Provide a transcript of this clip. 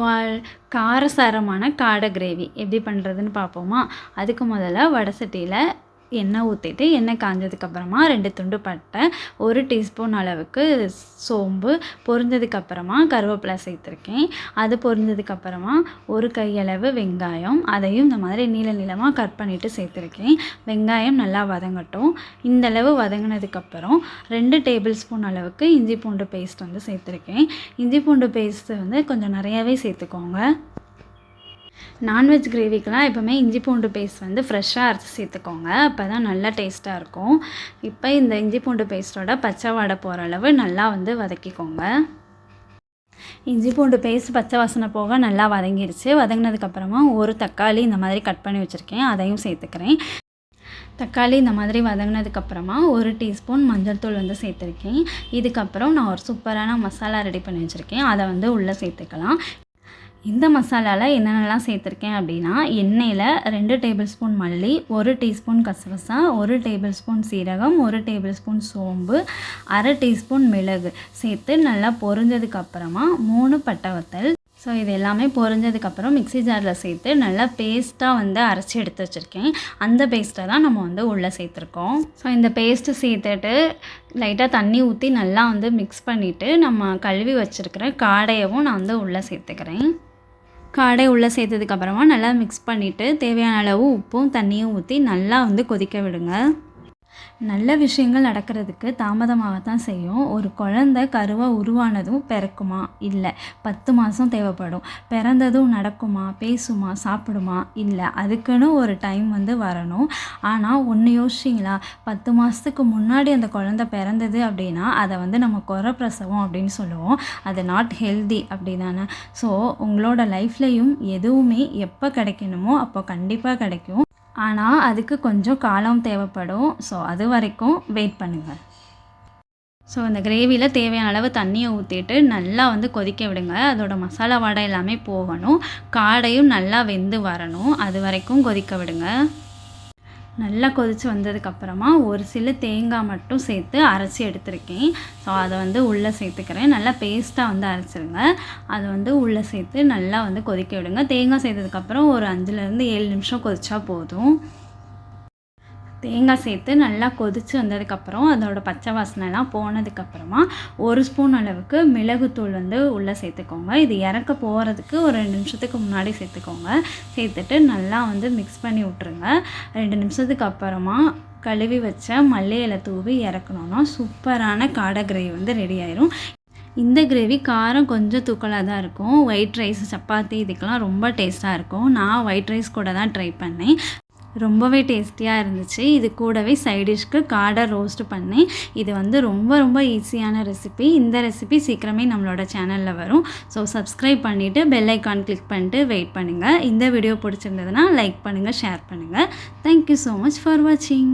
வாழ் காரசாரமான காடை கிரேவி. எப்படி பண்ணுறதுன்னு பார்ப்போமா? அதுக்கு முதல்ல வடை சட்டியில் எண்ணெய் ஊற்றிட்டு எண்ணெய் காஞ்சதுக்கப்புறமா ரெண்டு துண்டு பட்டை ஒரு டீஸ்பூன் அளவுக்கு சோம்பு பொரிஞ்சதுக்கப்புறமா கருவேப்பிலை சேர்த்துருக்கேன். அது பொரிஞ்சதுக்கப்புறமா ஒரு கையளவு வெங்காயம் அதையும் இந்த மாதிரி நீள நீளமாக கட் பண்ணிவிட்டு சேர்த்துருக்கேன். வெங்காயம் நல்லா வதங்கட்டும். இந்த அளவு வதங்கினதுக்கப்புறம் ரெண்டு டேபிள் ஸ்பூன் அளவுக்கு இஞ்சி பூண்டு பேஸ்ட் வந்து சேர்த்துருக்கேன். இஞ்சி பூண்டு பேஸ்ட்டு வந்து கொஞ்சம் நிறையாவே சேர்த்துக்கோங்க. நான்வெஜ் கிரேவிக்கெலாம் எப்போவுமே இஞ்சி பூண்டு பேஸ்ட் வந்து ஃப்ரெஷ்ஷாக அரைச்சி சேர்த்துக்கோங்க. அப்போ தான் நல்லா டேஸ்ட்டாக இருக்கும். இப்போ இந்த இஞ்சி பூண்டு பேஸ்ட்டோட பச்சை வாடை போகிற அளவு நல்லா வந்து வதக்கிக்கோங்க. இஞ்சி பூண்டு பேஸ்ட் பச்சை வாசனை போக நல்லா வதங்கிருச்சு. வதங்கினதுக்கப்புறமா ஒரு தக்காளி இந்த மாதிரி கட் பண்ணி வச்சுருக்கேன். அதையும் சேர்த்துக்கிறேன். தக்காளி இந்த மாதிரி வதங்கினதுக்கப்புறமா ஒரு டீஸ்பூன் மஞ்சள் தூள் வந்து சேர்த்துருக்கேன். இதுக்கப்புறம் நான் ஒரு சூப்பரான மசாலா ரெடி பண்ணி வச்சுருக்கேன். அதை வந்து உள்ளே சேர்த்துக்கலாம். இந்த மசாலாவில் என்னென்னலாம் சேர்த்துருக்கேன் அப்படின்னா எண்ணெயில் ரெண்டு டேபிள் ஸ்பூன் மல்லி ஒரு டீஸ்பூன் கசகசா ஒரு டேபிள் ஸ்பூன் சீரகம் ஒரு டேபிள் ஸ்பூன் சோம்பு அரை டீஸ்பூன் மிளகு சேர்த்து நல்லா பொரிஞ்சதுக்கப்புறமா மூணு பட்டை வத்தல் ஸோ இது எல்லாமே பொரிஞ்சதுக்கப்புறம் மிக்ஸி ஜாரில் சேர்த்து நல்லா பேஸ்ட்டாக வந்து அரைச்சி எடுத்து வச்சுருக்கேன். அந்த பேஸ்ட்டை தான் நம்ம வந்து உள்ளே சேர்த்துருக்கோம். ஸோ இந்த பேஸ்ட்டு சேர்த்துட்டு லைட்டாக தண்ணி ஊற்றி நல்லா வந்து மிக்ஸ் பண்ணிவிட்டு நம்ம கழுவி வச்சுருக்கிற காடையவும் நான் வந்து உள்ளே சேர்த்துக்கிறேன். காடை உள்ளே சேர்த்ததுக்கப்புறமா நல்லா மிக்ஸ் பண்ணிவிட்டு தேவையான அளவு உப்பும் தண்ணியும் ஊற்றி நல்லா வந்து கொதிக்க விடுங்க. நல்ல விஷயங்கள் நடக்கிறதுக்கு தாமதமாகத்தான் செய்யும். ஒரு குழந்த கருவாக உருவானதும் பிறக்குமா? இல்லை. பத்து மாதம் தேவைப்படும். பிறந்ததும் நடக்குமா? பேசுமா? சாப்பிடுமா? இல்லை. அதுக்குன்னு ஒரு டைம் வந்து வரணும். ஆனால் ஒன்று யோசிச்சிங்களா? பத்து மாதத்துக்கு முன்னாடி அந்த குழந்த பிறந்தது அப்படின்னா அதை வந்து நம்ம குறை பிரசவம் அப்படின்னு சொல்லுவோம். அது நாட் ஹெல்தி அப்படி தானே ஸோ உங்களோட லைஃப்லையும் எதுவுமே எப்போ கிடைக்கணுமோ அப்போ கண்டிப்பாக கிடைக்கும். ஆனால் அதுக்கு கொஞ்சம் காலம் தேவைப்படும். ஸோ அது வரைக்கும் வெயிட் பண்ணுங்கள் ஸோ அந்த கிரேவியில் தேவையான அளவு தண்ணியை ஊற்றிட்டு நல்லா வந்து கொதிக்க விடுங்க. அதோட மசாலா வாடை எல்லாமே போகணும். காடையும் நல்லா வெந்து வரணும். அது வரைக்கும் கொதிக்க விடுங்க. நல்லா கொதித்து வந்ததுக்கப்புறமா ஒரு சில தேங்காய் மட்டும் சேர்த்து அரைச்சி எடுத்திருக்கேன். ஸோ அதை வந்து உள்ளே சேர்த்துக்கிறேன். நல்லா பேஸ்ட்டாக வந்து அரைச்சிருங்க. அதை வந்து உள்ளே சேர்த்து நல்லா வந்து கொதிக்க விடுங்க. தேங்காய் சேர்த்ததுக்கப்புறம் ஒரு அஞ்சுலேருந்து ஏழு நிமிஷம் கொதிச்சா போதும். தேங்காய் சேர்த்து நல்லா கொதித்து வந்ததுக்கப்புறம் அதோடய பச்சை வாசனைலாம் போனதுக்கப்புறமா ஒரு ஸ்பூன் அளவுக்கு மிளகுத்தூள் வந்து உள்ளே சேர்த்துக்கோங்க. இது இறக்க போகிறதுக்கு ஒரு ரெண்டு நிமிஷத்துக்கு முன்னாடி சேர்த்துக்கோங்க. சேர்த்துட்டு நல்லா வந்து மிக்ஸ் பண்ணி விட்ருங்க ரெண்டு நிமிஷத்துக்கு அப்புறமா கழுவி வச்ச மல்லி இலை தூவி இறக்கணுன்னா சூப்பரான காடை கிரேவி வந்து ரெடி ஆயிரும். இந்த கிரேவி காரம் கொஞ்சம் தூக்கலாக தான் இருக்கும். ஒயிட் ரைஸ் சப்பாத்தி இதுக்கெல்லாம் ரொம்ப டேஸ்ட்டாக இருக்கும். நான் ஒயிட் ரைஸ் கூட தான் ட்ரை பண்ணேன். ரொம்பவே டேஸ்டியாக இருந்துச்சு. இது கூடவே சைடிஷ்க்கு காடை ரோஸ்ட் பண்ணேன். இது வந்து ரொம்ப ரொம்ப ஈஸியான ரெசிபி இந்த ரெசிபி சீக்கிரமே நம்மளோட சேனலில் வரும். ஸோ சப்ஸ்கிரைப் பண்ணிவிட்டு பெல் ஐக்கான் கிளிக் பண்ணிட்டு வெயிட் பண்ணுங்கள் இந்த வீடியோ பிடிச்சிருந்ததுன்னா லைக் பண்ணுங்கள் ஷேர் பண்ணுங்கள் தேங்க்யூ ஸோ மச் ஃபார் வாட்சிங்